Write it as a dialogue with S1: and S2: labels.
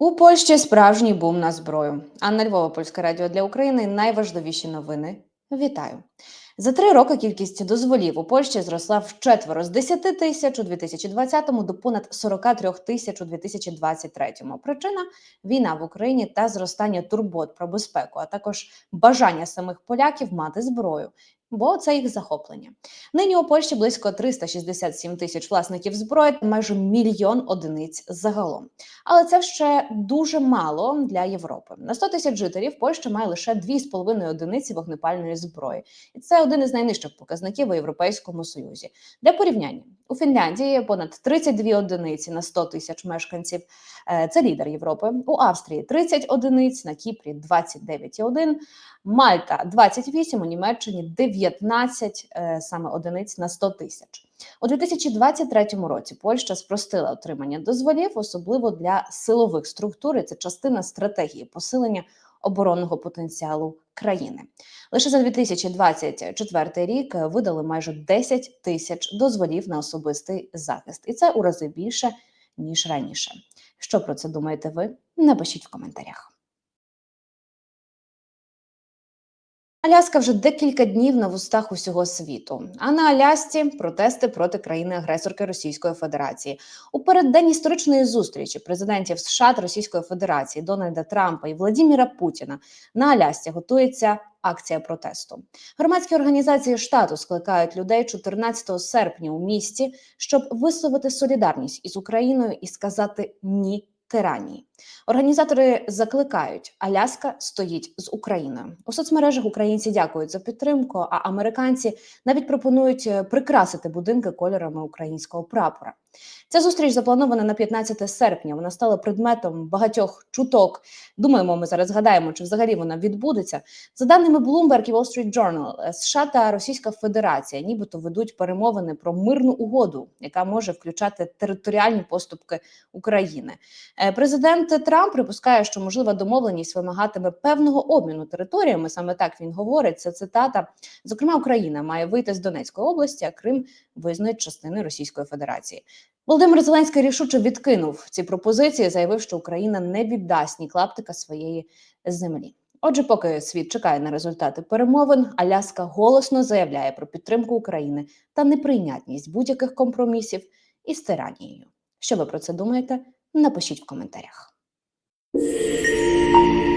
S1: У Польщі справжній бум на зброю. Анна Львова, Польське радіо для України. Найважливіші новини. Вітаю. За три роки кількість дозволів у Польщі зросла вчетверо з 10 тисяч у 2020-му до понад 43 тисяч у 2023-му. Причина війна в Україні та зростання турбот про безпеку, а також бажання самих поляків мати зброю. Бо це їх захоплення. Нині у Польщі близько 367 тисяч власників зброї, майже мільйон одиниць загалом. Але це ще дуже мало для Європи. На 100 тисяч жителів Польща має лише 2,5 одиниці вогнепальної зброї, і це один із найнижчих показників у Європейському Союзі. Для порівняння у Фінляндії понад 32 одиниці на 100 тисяч мешканців. Е, Це лідер Європи. У Австрії 30 одиниць, на Кіпрі 29,1, Мальта 28, у Німеччині 19 е, саме одиниць на 100 тисяч. У 2023 році Польща спростила отримання дозволів, особливо для силових структур. і Це частина стратегії посилення оборонного потенціалу країни. Лише за 2024 рік видали майже 10 тисяч дозволів на особистий захист, і це у рази більше ніж раніше. Що про це думаєте ви? Напишіть в коментарях. Аляска вже декілька днів на вустах усього світу. А на Алясці протести проти країни-агресорки Російської Федерації. У переддень історичної зустрічі президентів США та Російської Федерації Дональда Трампа і Владіміра Путіна на Алясці готується акція протесту. Громадські організації штату скликають людей 14 серпня у місті, щоб висловити солідарність із Україною і сказати ні тиранії. Організатори закликають: Аляска стоїть з Україною. У соцмережах українці дякують за підтримку, а американці навіть пропонують е, прикрасити будинки кольорами українського прапора. Ця зустріч запланована на 15 серпня. Вона стала предметом багатьох чуток. Думаємо, ми зараз згадаємо, чи взагалі вона відбудеться. За даними Bloomberg і Wall Street Journal, е, США та Російська Федерація нібито ведуть перемовини про мирну угоду, яка може включати територіальні поступки України. Е, Президент Трамп припускає, що можлива домовленість вимагатиме певного обміну територіями. Саме так він говорить. Це цитата. Зокрема, Україна має вийти з Донецької області, а Крим визнають частиною Російської Федерації. Володимир Зеленський рішуче відкинув ці пропозиції, заявив, що Україна не віддасть ні клаптика своєї землі. Отже, поки світ чекає на результати перемовин, Аляска голосно заявляє про підтримку України та неприйнятність будь-яких компромісів із тиранією. Що ви про це думаєте? Напишіть в коментарях. Música